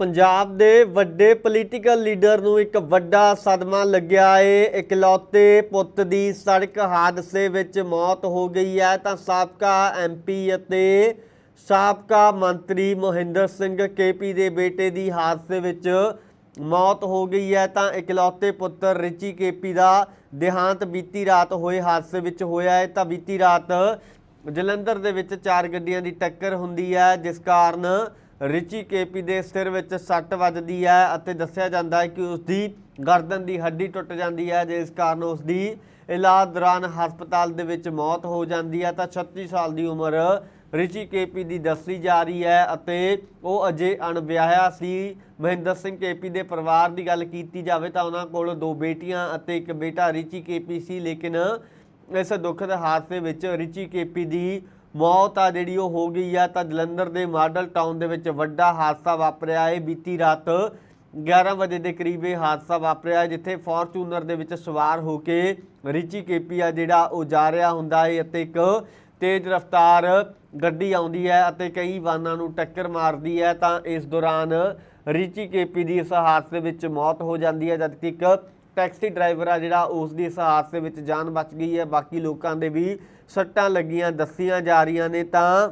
ਪੰਜਾਬ ਦੇ ਵੱਡੇ political leader ਨੂੰ ਇੱਕ ਵੱਡਾ ਸਦਮਾ ਲੱਗਿਆ ਏ। ਇਕਲੌਤੇ ਪੁੱਤ ਦੀ ਸੜਕ ਹਾਦਸੇ ਵਿੱਚ ਮੌਤ ਹੋ ਗਈ ਹੈ। ਤਾਂ ਸਾਬਕਾ ਐਮਪੀ ਅਤੇ ਸਾਬਕਾ ਮੰਤਰੀ ਮੋਹਿੰਦਰ ਸਿੰਘ ਕੇਪੀ ਦੇ ਬੇਟੇ ਦੀ ਹਾਦਸੇ ਵਿੱਚ ਮੌਤ ਹੋ ਗਈ ਹੈ। ਤਾਂ ਇਕਲੌਤੇ ਪੁੱਤਰ ਰਿਚੀ ਕੇਪੀ ਦਾ ਦੇਹਾਂਤ ਬੀਤੀ ਰਾਤ ਹੋਏ ਹਾਦਸੇ ਵਿੱਚ ਹੋਇਆ ਹੈ ਤਾਂ ਬੀਤੀ ਰਾਤ ਜਲੰਧਰ ਦੇ ਵਿੱਚ ਚਾਰ ਗੱਡੀਆਂ ਦੀ ਟੱਕਰ ਹੁੰਦੀ ਹੈ, ਜਿਸ ਕਾਰਨ ਰਿਚੀ ਕੇਪੀ ਦੇ ਸਿਰ ਵਿੱਚ ਸੱਟ ਵੱਜਦੀ ਹੈ ਅਤੇ ਦੱਸਿਆ ਜਾਂਦਾ ਹੈ ਕਿ ਉਸ ਦੀ ਗਰਦਨ ਦੀ ਹੱਡੀ ਟੁੱਟ ਜਾਂਦੀ ਹੈ, ਜਿਸ ਕਾਰਨ ਉਸ ਦੀ ਇਲਾਜ ਦੌਰਾਨ ਹਸਪਤਾਲ ਦੇ ਵਿੱਚ ਮੌਤ ਹੋ ਜਾਂਦੀ ਹੈ। ਤਾਂ 36 ਸਾਲ ਦੀ ਉਮਰ ਰਿਚੀ ਕੇਪੀ ਦੀ ਦੱਸੀ ਜਾ ਰਹੀ ਹੈ ਅਤੇ ਉਹ ਅਜੇ ਅਣਵਿਆਹਿਆ ਸੀ। ਮਹਿੰਦਰ ਸਿੰਘ ਕੇਪੀ ਦੇ ਪਰਿਵਾਰ ਦੀ ਗੱਲ ਕੀਤੀ ਜਾਵੇ ਤਾਂ ਉਹਨਾਂ ਕੋਲ ਦੋ ਬੇਟੀਆਂ ਅਤੇ ਇੱਕ ਬੇਟਾ ਰਿਚੀ ਕੇਪੀ ਸੀ, ਲੇਕਿਨ ਇਸ ਦੁਖਦ ਹਾਦਸੇ ਵਿੱਚ ਰਿਚੀ ਕੇਪੀ ਦੀ ਮੌਤ ਆ ਜਿਹੜੀ ਉਹ ਹੋ ਗਈ ਆ, ਤਾਂ ਜਲੰਧਰ ਦੇ ਮਾਡਲ ਟਾਊਨ ਦੇ ਵਿੱਚ ਵੱਡਾ ਹਾਦਸਾ ਵਾਪਰਿਆ। ਹੈ ਬੀਤੀ ਰਾਤ 11 ਵਜੇ ਦੇ ਕਰੀਬ ਇਹ ਹਾਦਸਾ ਵਾਪਰਿਆ, ਜਿੱਥੇ ਫੋਰਚੂਨਰ ਦੇ ਵਿੱਚ ਸਵਾਰ ਹੋ ਕੇ ਰਿਚੀ ਕੇਪੀ ਆ ਜਿਹੜਾ ਉਹ ਜਾ ਰਿਹਾ ਹੁੰਦਾ ਹੈ ਅਤੇ ਇੱਕ ਤੇਜ਼ ਰਫ਼ਤਾਰ ਗੱਡੀ ਆਉਂਦੀ ਹੈ ਅਤੇ ਕਈ ਵਾਹਨਾਂ ਨੂੰ ਟੱਕਰ ਮਾਰਦੀ ਹੈ। ਤਾਂ ਇਸ ਦੌਰਾਨ ਰਿਚੀ ਕੇਪੀ ਦੀ ਇਸ ਹਾਦਸੇ ਵਿੱਚ ਮੌਤ ਹੋ ਜਾਂਦੀ ਹੈ, ਜਦਕਿ ਇੱਕ ਟੈਕਸੀ ਡਰਾਈਵਰ ਆ ਜਿਹੜਾ ਉਸ ਦੀ ਇਸ ਹਾਦਸੇ ਵਿੱਚ ਜਾਨ ਬਚ ਗਈ ਹੈ। ਬਾਕੀ ਲੋਕਾਂ ਦੇ ਵੀ ਸੱਟਾਂ ਲੱਗੀਆਂ, ਦੱਸੀਆਂ ਜਾ ਰਹੀਆਂ ਨੇ। ਤਾਂ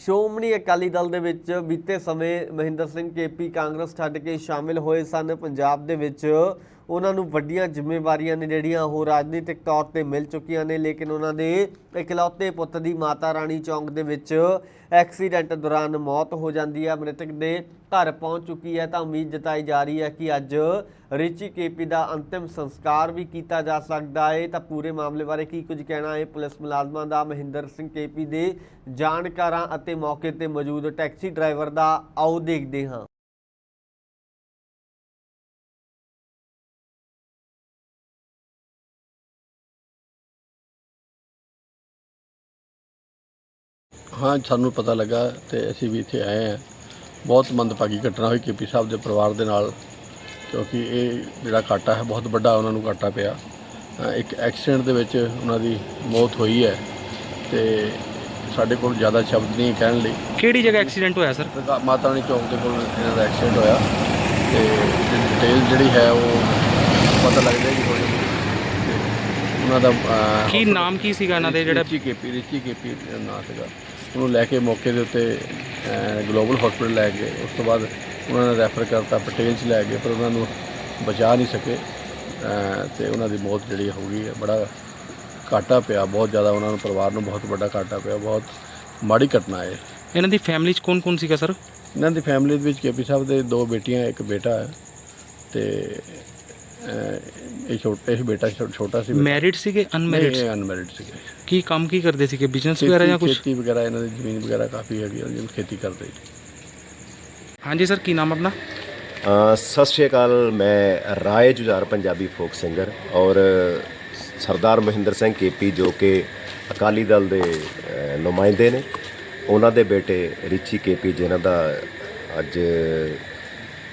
ਸ਼੍ਰੋਮਣੀ ਅਕਾਲੀ ਦਲ ਦੇ ਵਿੱਚ ਬੀਤੇ ਸਮੇਂ ਮਹਿੰਦਰ ਸਿੰਘ ਕੇਪੀ ਕਾਂਗਰਸ ਛੱਡ ਕੇ ਸ਼ਾਮਿਲ ਹੋਏ ਸਨ। ਪੰਜਾਬ ਦੇ ਵਿੱਚ ਉਹਨਾਂ ਨੂੰ ਵੱਡੀਆਂ ਜ਼ਿੰਮੇਵਾਰੀਆਂ ਨੇ ਜਿਹੜੀਆਂ ਉਹ ਰਾਜਨੀਤਿਕ ਤੌਰ ਤੇ ਮਿਲ ਚੁੱਕੀਆਂ ਨੇ, ਲੇਕਿਨ ਉਹਨਾਂ ਦੇ ਇਕਲੌਤੇ ਪੁੱਤ ਦੀ ਮਾਤਾ ਰਾਣੀ ਚੌਂਕ ਦੇ ਵਿੱਚ ਐਕਸੀਡੈਂਟ ਦੌਰਾਨ ਮੌਤ ਹੋ ਜਾਂਦੀ ਹੈ। ਮ੍ਰਿਤਕ ਦੇ ਘਰ ਪਹੁੰਚ ਚੁੱਕੀ ਹੈ ਤਾਂ ਉਮੀਦ ਜਤਾਈ ਜਾ ਰਹੀ ਹੈ ਕਿ ਅੱਜ ਰਿਚੀ ਕੇਪੀ ਦਾ ਅੰਤਿਮ ਸੰਸਕਾਰ ਵੀ ਕੀਤਾ ਜਾ ਸਕਦਾ ਹੈ। ਤਾਂ ਪੂਰੇ ਮਾਮਲੇ ਬਾਰੇ ਕੀ ਕੁਝ ਕਹਿਣਾ ਹੈ? ਪੁਲਿਸ ਮੁਲਾਜ਼ਮਾਂ ਦਾ ਮਹਿੰਦਰ ਸਿੰਘ ਕੇਪੀ ਦੇ ਜਾਣਕਾਰਾਂ ਅਤੇ ਮੌਕੇ ਤੇ ਮੌਜੂਦ ਟੈਕਸੀ ਡਰਾਈਵਰ ਦਾ ਆਓ ਦੇਖਦੇ ਹਾਂ। ਹਾਂ ਸਾਨੂੰ ਪਤਾ ਲੱਗਾ ਤੇ ਅਸੀਂ ਵੀ ਇੱਥੇ ਆਏ ਹਾਂ। ਬਹੁਤ ਮੰਦਭਾਗੀ ਘਟਨਾ ਹੋਈ ਕੇਪੀ ਸਾਹਿਬ ਦੇ ਪਰਿਵਾਰ ਦੇ ਨਾਲ ਕਿਉਂਕਿ ਇਹ ਜਿਹੜਾ ਘਾਟਾ ਹੈ ਬਹੁਤ ਵੱਡਾ ਉਹਨਾਂ ਨੂੰ ਘਾਟਾ ਪਿਆ। ਇੱਕ ਐਕਸੀਡੈਂਟ ਦੇ ਵਿੱਚ ਉਹਨਾਂ ਦੀ ਮੌਤ ਹੋਈ ਹੈ ਤੇ ਸਾਡੇ ਕੋਲ ਜ਼ਿਆਦਾ ਸ਼ਬਦ ਨਹੀਂ ਕਹਿਣ ਲਈ। ਕਿਹੜੀ ਜਗ੍ਹਾ ਐਕਸੀਡੈਂਟ ਹੋਇਆ ਸਰ? ਮਾਤਾ ਰਾਣੀ ਚੌਕ ਦੇ ਕੋਲ ਇਹਨਾਂ ਦਾ ਐਕਸੀਡੈਂਟ ਹੋਇਆ ਤੇ ਡਿਟੇਲ ਜਿਹੜੀ ਹੈ ਉਹ ਪਤਾ ਲੱਗ ਜਾਏਗੀ ਥੋੜੀ ਉਹਨਾਂ ਦਾ ਕੀ ਨਾਮ ਕੀ ਸੀਗਾ ਇਹਨਾਂ ਦੇ ਜਿਹੜਾ ਰਿਚੀ ਕੇਪੀ ਰਿਚੀ ਕੇਪੀ ਨਾਂ ਸੀਗਾ। ਉਹਨੂੰ ਲੈ ਕੇ ਮੌਕੇ ਦੇ ਉੱਤੇ ਗਲੋਬਲ ਹਸਪੀਟਲ ਲੈ ਗਏ। ਉਸ ਤੋਂ ਬਾਅਦ ਉਹਨਾਂ ਨੇ ਰੈਫਰ ਕਰਤਾ ਪਟੇਲ 'ਚ ਲੈ ਗਏ ਪਰ ਉਹਨਾਂ ਨੂੰ ਬਚਾ ਨਹੀਂ ਸਕੇ। ਤੇ ਉਹਨਾਂ ਦੀ ਮੌਤ ਜਿਹੜੀ ਹੋ ਗਈ ਹੈ ਬੜਾ ਘਾਟਾ ਪਿਆ ਬਹੁਤ ਜ਼ਿਆਦਾ ਉਹਨਾਂ ਨੂੰ ਪਰਿਵਾਰ ਨੂੰ ਬਹੁਤ ਵੱਡਾ ਘਾਟਾ ਪਿਆ ਬਹੁਤ ਮਾੜੀ ਘਟਨਾ ਹੈ ਇਹਨਾਂ ਦੀ ਫੈਮਿਲੀ ਚ ਕੌਣ ਕੌਣ ਸੀਗਾ ਸਰ ਇਹਨਾਂ ਦੀ ਫੈਮਿਲੀ ਦੇ ਵਿੱਚ ਕੇਪੀ ਸਾਹਿਬ ਦੇ ਦੋ ਬੇਟੀਆਂ ਇੱਕ ਬੇਟਾ ਹੈ ਤੇ ਇਹ ਛੋਟਾ ਇਹ ਬੇਟਾ ਛੋਟਾ ਸੀ ਮੈਰਿਡ ਸੀਗੇ ਅਨਮੈਰਿਡ ਅਨਮੈਰਿਡ ਸੀਗੇ। ਕੀ ਕੰਮ ਕੀ ਕਰਦੇ ਸੀਗੇ? ਬਿਜ਼ਨਸ ਵਗੈਰਾ ਜਾਂ ਖੇਤੀ ਕੁਝ ਖੇਤੀ ਵਗੈਰਾ ਇਹਨਾਂ ਦੀ ਜ਼ਮੀਨ ਵਗੈਰਾ ਕਾਫੀ ਹੈਗੀ ਹੈ ਜਿਵੇਂ ਖੇਤੀ ਕਰਦੇ। ਜੀ ਹਾਂਜੀ ਸਰ ਕੀ ਨਾਮ ਆਪਣਾ? ਅ, ਸਤਿ ਸ਼੍ਰੀ ਅਕਾਲ ਮੈਂ ਰਾਏ ਜੁਝਾਰ ਪੰਜਾਬੀ ਫੋਕ ਸਿੰਗਰ ਔਰ ਸਰਦਾਰ ਮਹਿੰਦਰ ਸਿੰਘ ਕੇਪੀ ਜੋ ਕਿ ਅਕਾਲੀ ਦਲ ਦੇ ਅ, ਨੁਮਾਇੰਦੇ ਨੇ। ਉਹਨਾਂ ਦੇ ਬੇਟੇ ਰਿਚੀ ਕੇਪੀ ਜਿਨ੍ਹਾਂ ਦਾ ਅੱਜ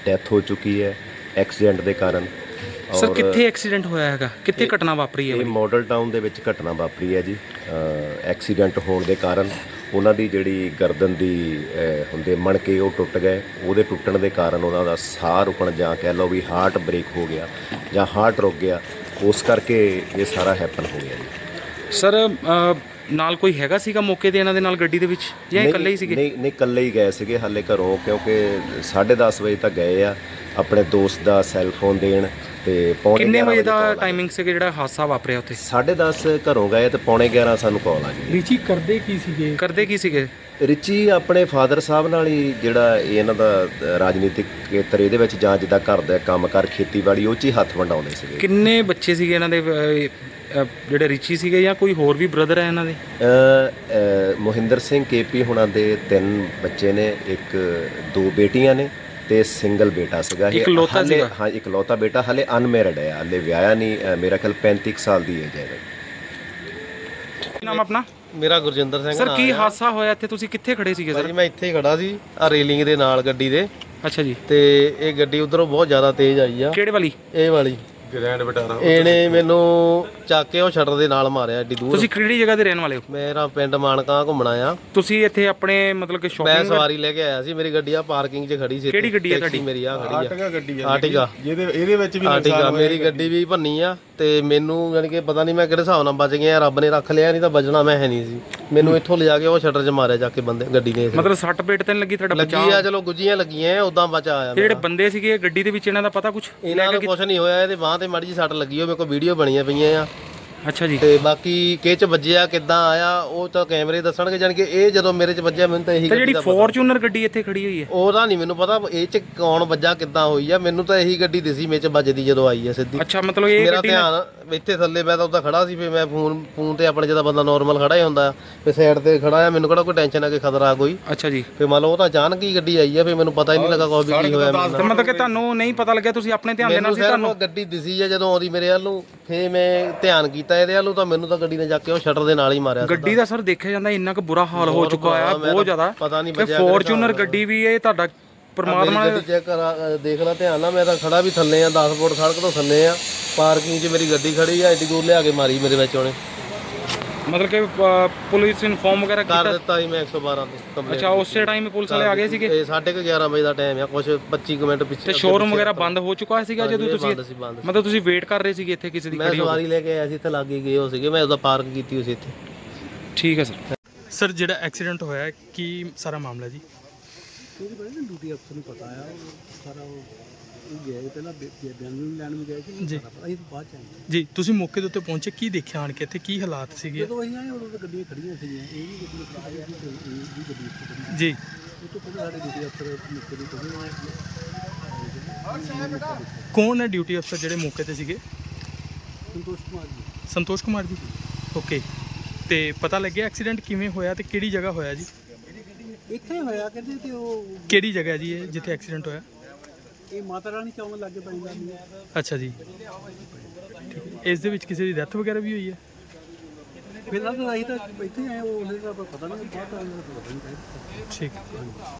ਡੈਥ ਹੋ ਚੁੱਕੀ ਹੈ ਐਕਸੀਡੈਂਟ ਦੇ ਕਾਰਨ। ਸਰ ਔਰ ਕਿੱਥੇ ਐਕਸੀਡੈਂਟ ਹੋਇਆ ਹੈਗਾ? ਕਿੱਥੇ ਘਟਨਾ ਵਾਪਰੀ ਹੈ ਇਹ? ਮਾਡਲ ਟਾਊਨ ਦੇ ਵਿੱਚ ਘਟਨਾ ਵਾਪਰੀ ਹੈ ਜੀ। ਅ, ਐਕਸੀਡੈਂਟ ਹੋਣ ਦੇ ਕਾਰਨ ਉਹਨਾਂ ਦੀ ਜਿਹੜੀ ਗਰਦਨ ਦੀ ਅ, ਹੁੰਦੇ ਮਣਕੇ ਉਹ ਟੁੱਟ ਗਏ। ਉਹਦੇ ਟੁੱਟਣ ਦੇ ਕਾਰਨ ਉਹਨਾਂ ਦਾ ਸਾਹ ਰੁਕਣ ਜਾਂ ਕਹਿ ਲਓ ਵੀ ਹਾਰਟ ਬ੍ਰੇਕ ਹੋ ਗਿਆ ਜਾਂ ਹਾਰਟ ਰੁਕ ਗਿਆ। ਉਸ ਕਰਕੇ ਇਹ ਸਾਰਾ ਹੈਪਨ ਹੋ ਗਿਆ ਜੀ। ਸਰ ਨਾਲ ਕੋਈ ਹੈਗਾ ਸੀਗਾ ਮੌਕੇ ਤੇ ਇਹਨਾਂ ਦੇ ਨਾਲ ਗੱਡੀ ਦੇ ਵਿੱਚ? ਜਾਂ ਇਹ ਇਕੱਲੇ ਹੀ ਸੀਗੇ? ਨਹੀਂ ਨਹੀਂ ਇਕੱਲੇ ਹੀ ਗਏ ਸੀਗੇ ਹਾਲੇ ਘਰੋਂ ਕਿਉਂਕਿ 10:30 ਵਜੇ ਤੱਕ ਗਏ ਆ ਆਪਣੇ ਦੋਸਤ ਦਾ ਸੈੱਲ ਫੋਨ ਦੇਣ ਤੇ ਪੌਣੇ ਕਿੰਨੇ 11 ਵਜੇ ਦਾ call। ਟਾਈਮਿੰਗ ਸੀਗਾ ਜਿਹੜਾ ਹਾਦਸਾ ਵਾਪਰਿਆ ਉੱਥੇ? 10:30 ਘਰੋਂ ਗਏ ਤੇ ਪੌਣੇ 11 ਸਾਨੂੰ ਕਾਲ ਆ ਗਈ। ਰਿਚੀ ਕਰਦੇ ਕੀ ਸੀਗੇ? ਕਰਦੇ ਕੀ ਸੀਗੇ? ਰਿਚੀ ਆਪਣੇ ਫਾਦਰ ਸਾਹਿਬ ਨਾਲ ਹੀ ਜਿਹੜਾ ਇਹ ਇਹਨਾਂ ਦਾ ਰਾਜਨੀਤਿਕ ਖੇਤਰ ਇਹਦੇ ਵਿੱਚ ਜਾਂ ਜਿੱਦਾਂ ਘਰ ਦਾ ਕੰਮਕਾਰ ਖੇਤੀਬਾੜੀ ਉਹ 'ਚ ਹੀ ਹੱਥ ਵੰਡਾਉਂਦੇ ਸੀਗੇ ਕਿੰਨੇ ਬੱਚੇ ਸੀਗੇ ਇਹਨਾਂ ਦੇ ਅਹ, ਜਿਹੜੇ ਰਿਚੀ ਸੀਗੇ ਜਾਂ ਕੋਈ ਹੋਰ ਵੀ ਬ੍ਰਦਰ ਹੈ ਇਹਨਾਂ ਦੇ ਅ, ਅ, ਮੋਹਿੰਦਰ ਸਿੰਘ ਕੇਪੀ ਹੁਣਾਂ ਦੇ ਤਿੰਨ ਬੱਚੇ ਨੇ ਇੱਕ ਦੋ ਬੇਟੀਆਂ ਨੇ ਤੇ ਸਿੰਗਲ ਬੇਟਾ ਸੀਗਾ ਇਹ ਇਕਲੌਤਾ ਹਾਲੇ- ਸੀਗਾ? ਹਾਂ ਇਕਲੌਤਾ ਬੇਟਾ ਹਲੇ ਅਨਮੈਰਿਡ ਹੈ ਹਲੇ ਵਿਆਹਿਆ ਨਹੀਂ ਅ, ਮੇਰਾ ਖਿਆਲ 35 ਕੁ ਸਾਲ ਦੀ ਏਜ ਹੈ ਇਹਦੀ। ਕੀ ਨਾਮ ਆਪਣਾ ਮੇਰਾ ਗੁਰਜਿੰਦਰ ਸਿੰਘ ਸਰ ਨਾਮ ਕੀ। ਹਾਦਸਾ ਹੋਇਆ ਇੱਥੇ? ਤੁਸੀਂ ਕਿੱਥੇ ਖੜੇ ਸੀਗੇ ਭਾਜੀ ਸਰ ਮੈਂ ਇੱਥੇ ਹੀ ਖੜਾ ਸੀ ਆ ਰੇਲਿੰਗ ਦੇ ਨਾਲ ਗੱਡੀ ਦੇ। ਅੱਛਾ ਜੀ। ਤੇ ਇਹ ਗੱਡੀ ਉਧਰੋਂ ਬਹੁਤ ਜ਼ਿਆਦਾ ਤੇਜ਼ ਆਈ ਆ। ਕਿਹੜੇ ਵਾਲੀ? ਇਹ ਵਾਲੀ। ਗ੍ਰੈਂਡ ਇਹਨੇ ਮੈਨੂੰ ਚੱਕ ਕੇ ਉਹ ਸ਼ਟਰ ਦੇ ਨਾਲ ਮਾਰਿਆ ਏਡੀ ਦੂਰ। ਤੁਸੀਂ ਕਿਹੜੀ ਜਗ੍ਹਾ ਦੇ ਰਹਿਣ ਵਾਲੇ ਹੋ? ਮੇਰਾ ਪਿੰਡ ਮਾਨਕਾ ਘੁੰਮਣਾ ਆ ਤੁਸੀਂ ਇੱਥੇ ਆਪਣੇ ਮਤਲਬ ਕਿ ਮੈਂ ਸ਼ਾਪਿੰਗ ਸਵਾਰੀ ਲੈ ਕੇ ਆਇਆ ਸੀ ਮੇਰੀ ਗੱਡੀ ਆ ਪਾਰਕਿੰਗ 'ਚ ਖੜੀ ਸੀ ਇੱਥੇ। ਕਿਹੜੀ ਗੱਡੀ ਆ ਟੈਕਸੀ ਤੁਹਾਡੀ? ਮੇਰੀ ਆ ਖੜੀ ਆ। ਆਟਗਾ ਗੱਡੀ ਆ ਆਰਟਿਗਾ ਜਿਹਦੇ ਇਹਦੇ ਵਿੱਚ ਵੀ ਆਰਟਿਗਾ ਮੇਰੀ ਗੱਡੀ। ਵੀ ਭੰਨੀ ਆ ਤੇ ਮੈਨੂੰ ਯਾਨੀ ਕਿ ਪਤਾ ਨਹੀਂ ਮੈਂ ਕਿਹੜੇ ਹਿਸਾਬ ਨਾਲ ਬਚ ਗਿਆ ਰੱਬ ਨੇ ਰੱਖ ਲਿਆ ਨਹੀਂ ਤਾਂ ਬਚਣਾ ਮੈਂ ਹੈ ਨਹੀਂ ਸੀ। ਮੈਨੂੰ ਇੱਥੋਂ ਲਿਜਾ ਕੇ ਉਹ ਸ਼ਟਰ 'ਚ ਮਾਰਿਆ ਜਾ ਕੇ ਬੰਦੇ ਗੱਡੀ ਨੇ ਮਤਲਬ ਸੱਟ ਪੇਟ ਤੇ ਲੱਗੀ ਤੁਹਾਡਾ ਲੱਗੀ ਆ ਚਲੋ ਗੁੱਜੀਆਂ ਲੱਗੀਆਂ ਉਦਾਂ ਬਚਾ ਆਇਆ ਜਿਹੜੇ। ਬੰਦੇ ਸੀਗੇ ਗੱਡੀ ਦੇ ਵਿੱਚ ਇਹਨਾਂ ਦਾ ਪਤਾ ਕੁਝ ਇਹਨਾਂ ਨੂੰ ਕੁਝ ਨਹੀਂ ਹੋਇਆ ਇਹਦੇ ਬਾਹ ਤੇ ਮਾੜੀ ਜੀ ਸੱਟ ਲੱਗੀ ਹੋ ਮੇਰੇ ਕੋਲ ਵੀਡੀਓ ਬਣੀਆਂ ਪਈਆਂ ਆ। ਅੱਛਾ ਜੀ। ਤੇ ਬਾਕੀ ਕਿਹ ਚ ਵੱਜਿਆ ਕਿੱਦਾਂ ਆਇਆ ਉਹ ਤਾਂ ਕੈਮਰੇ ਦੱਸਣਗੇ ਜਾਨ ਕਿ ਇਹ ਜਦੋਂ ਮੇਰੇ ਚ ਵੱਜਿਆ ਮੈਨੂੰ ਤਾਂ ਇਹੀ ਤੇ ਗੱਡੀ ਜਿਹੜੀ ਦਾ ਪਤਾ। ਫੋਰਚੂਨਰ ਗੱਡੀ ਇੱਥੇ ਖੜੀ ਹੋਈ ਹੈ? ਉਹਦਾ ਨਹੀਂ ਮੈਨੂੰ ਪਤਾ ਇਹ ਚ ਕੌਣ ਵੱਜਾ ਕਿੱਦਾਂ ਹੋਈ ਆ ਮੈਨੂੰ ਤਾਂ ਇਹੀ ਗੱਡੀ ਦਿਸੀ ਮੇਰੇ ਚ ਵੱਜਦੀ ਜਦੋਂ ਆਈ ਆ ਸਿੱਧੀ। ਅੱਛਾ ਮਤਲਬ ਇਹ ਮੇਰਾ ਧਿਆਨ ਇੱਥੇ ਥੱਲੇ ਮੈਂ ਤਾਂ ਉੱਦਾਂ ਖੜਾ ਸੀ ਫੇ ਮੈਂ ਫੋਨ ਫੋਨ ਤੇ ਆਪਣੇ ਜਿਹਦਾ ਬੰਦਾ ਨਾਰਮਲ ਖੜਾ ਹੀ ਹੁੰਦਾ ਫੇ ਸਾਈਡ ਤੇ ਖੜਾ ਆ ਮੈਨੂੰ ਕਿਹੜਾ ਕੋਈ ਟੈਨਸ਼ਨ ਆ ਕਿ ਖਤਰਾ ਕੋਈ। ਅੱਛਾ ਜੀ। ਫੇ ਮੰਨ ਲਓ ਉਹ ਤਾਂ ਅਚਾਨਕ ਹੀ ਗੱਡੀ ਆਈ ਆ ਫੇ ਮੈਨੂੰ ਪਤਾ ਹੀ ਨਹੀਂ ਲੱਗਾ ਕੋਈ ਵੀ ਕੀ ਹੋਇਆ ਤੇ ਮਤਲਬ ਕਿ ਤੁਹਾਨੂੰ ਨਹੀਂ ਪਤਾ ਲੱਗਿਆ ਤੁਸੀਂ ਆਪਣੇ ਧਿਆਨ ਦੇ ਨਾਲ ਮੈਨੂੰ ਸੀ ਤੁਹਾਨੂੰ? ਗੱਡੀ ਦਿਸੀ ਆ ਜਦੋਂ ਆਉਂਦੀ ਮੇਰੇ ਵੱਲ ਨੂੰ ਫੇ ਮੈਂ ਧਿਆਨ ਕੀਤਾ ਇਹਦੇ ਵੱਲ ਨੂੰ ਤਾਂ ਮੈਨੂੰ ਤਾਂ ਗੱਡੀ ਨੇ ਜਾ ਕੇ ਉਹ ਸ਼ਟਰ ਦੇ ਨਾਲ ਹੀ ਮਾਰਿਆ ਗੱਡੀ ਦਾ ਸਰ ਦੇਖਿਆ ਜਾਂਦਾ ਇੰਨਾ ਕੁ ਬੁਰਾ ਹਾਲ ਹੋ ਚੁੱਕਾ ਆ ਬਹੁਤ ਜ਼ਿਆਦਾ। ਪਤਾ ਨਹੀਂ ਬਚਿਆ ਫੋਰਚੂਨਰ ਗੱਡੀ ਵੀ ਇਹ ਤੁਹਾਡਾ ਪਰਮਾਤਮਾ ਗੱਡੀ ਚੈੱਕ ਕਰਾ ਦੇਖ ਲੈ ਧਿਆਨ ਨਾਲ ਮੈਂ ਤਾਂ ਖੜਾ ਵੀ ਥੱਲੇ ਆ 10 ਫੁੱਟ ਸੜਕ ਤੋਂ ਥੱਲੇ ਆ। ਪਾਰਕਿੰਗ 'ਚ ਮੇਰੀ ਗੱਡੀ ਖੜੀ ਆ ਏਡੀ ਦੂਰ ਲਿਆ ਕੇ ਮਾਰੀ ਮੇਰੇ ਵਿੱਚ ਉਹਨੇ। ਮਤਲਬ ਕਿ ਅ, ਪੁਲਿਸ ਇਨਫੋਰਮ ਵਗੈਰਾ ਕਰ ਕੀਤਾ? ਦਿੱਤਾ ਸੀ ਮੈਂ 112 ਤੇ ਕੰਪਲੇਂਟ ਅੱਛਾ ਉਸੇ ਟਾਈਮ ਪੁਲਿਸ ਵਾਲੇ ਆ ਗਏ ਸੀਗੇ? ਇਹ 11:30 ਵਜੇ ਦਾ ਟਾਈਮ ਆ ਕੁਝ 25 ਕੁ ਮਿੰਟ ਪਿੱਛੇ ਤੇ ਸ਼ੋਰੂਮ ਵਗੈਰਾ ਬੰਦ ਹੋ ਚੁੱਕਾ ਸੀਗਾ ਜਦੋਂ ਤੁਸੀਂ? ਬੰਦ ਸੀ ਬੰਦ ਸੀ। ਮਤਲਬ ਤੁਸੀਂ ਵੇਟ ਕਰ ਰਹੇ ਸੀਗੇ ਇੱਥੇ ਕਿਸੇ ਦੀ ਮੈਂ ਖੜੀ ਹੋ ਸਵਾਰੀ ਲੈ ਕੇ ਆਇਆ ਸੀ ਇੱਥੇ ਲਾਗੇ ਗਏ ਹੋ ਸੀਗੇ। ਮੈਂ ਉਹਦਾ ਪਾਰਕ ਕੀਤੀ ਹੋਈ ਸੀ ਇੱਥੇ। ਠੀਕ ਹੈ ਸਰ। ਸਰ ਜਿਹੜਾ ਐਕਸੀਡੈਂਟ ਹੋਇਆ ਹੈ, ਕੀ ਸਾਰਾ ਮਾਮਲਾ ਜੀ? ਜੀ। ਜੀ ਤੁਸੀਂ ਮੌਕੇ ਦੇ ਉੱਤੇ ਪਹੁੰਚੇ ਕੀ ਦੇਖਿਆ ਆਣ ਕੇ ਇੱਥੇ? ਕੀ ਹਾਲਾਤ ਸੀਗੇ? ਜਦੋਂ ਅਸੀਂ ਆਏ ਉਦੋਂ ਤਾਂ ਗੱਡੀਆਂ ਖੜੀਆਂ ਸੀਗੀਆਂ। ਇਹ ਵੀ ਗੱਡੀ ਉੱਥੇ ਖੜੀ ਸੀ ਤੇ ਇਹ ਵੀ ਗੱਡੀ ਉੱਥੇ ਖੜੀ ਜੀ। ਸੀ। ਉਹ ਤੋਂ ਪਹਿਲਾਂ ਸਾਡੇ ਡਿਊਟੀ ਅਫਸਰ ਮੌਕੇ ਦੇ ਕੋਲ ਕੌਣ ਹੈ ਡਿਊਟੀ ਅਫਸਰ ਜਿਹੜੇ ਮੌਕੇ ਤੇ ਸੀਗੇ? ਸੰਤੋਸ਼ ਕੁਮਾਰ ਜੀ। ਸੰਤੋਸ਼ ਕੁਮਾਰ ਜੀ? ਓਕੇ ਤੇ ਪਤਾ ਲੱਗਿਆ ਐਕਸੀਡੈਂਟ ਕਿਵੇਂ ਹੋਇਆ ਤੇ ਕਿਹੜੀ ਜਗ੍ਹਾ ਹੋਇਆ ਜੀ? ਇੱਥੇ ਹੋਇਆ ਕਹਿੰਦੇ ਤੇ ਉਹ ਕਿਹੜੀ ਜਗ੍ਹਾ ਜੀ ਇਹ ਜਿੱਥੇ ਐਕਸੀਡੈਂਟ ਹੋਇਆ? ਇਹ ਮਾਤਾ ਰਾਣੀ ਚੌਂਕ ਲੱਗੇ ਪੈਂਦਾ ਨਹੀਂ ਅੱਛਾ ਜੀ। ਇਸ ਦੇ ਵਿੱਚ ਕਿਸੇ ਦੀ ਡੈਥ ਵਗੈਰਾ ਵੀ ਹੋਈ ਹੈ? ਫਿਰ ਤਾਂ ਅਸੀਂ ਤਾਂ ਇੱਥੇ ਆਏ ਉਹ ਉਹਦੇ ਦਾ ਪਤਾ ਨਹੀਂ ਬਾਅਦ ਪਤਾ ਨਹੀਂ ਠੀਕ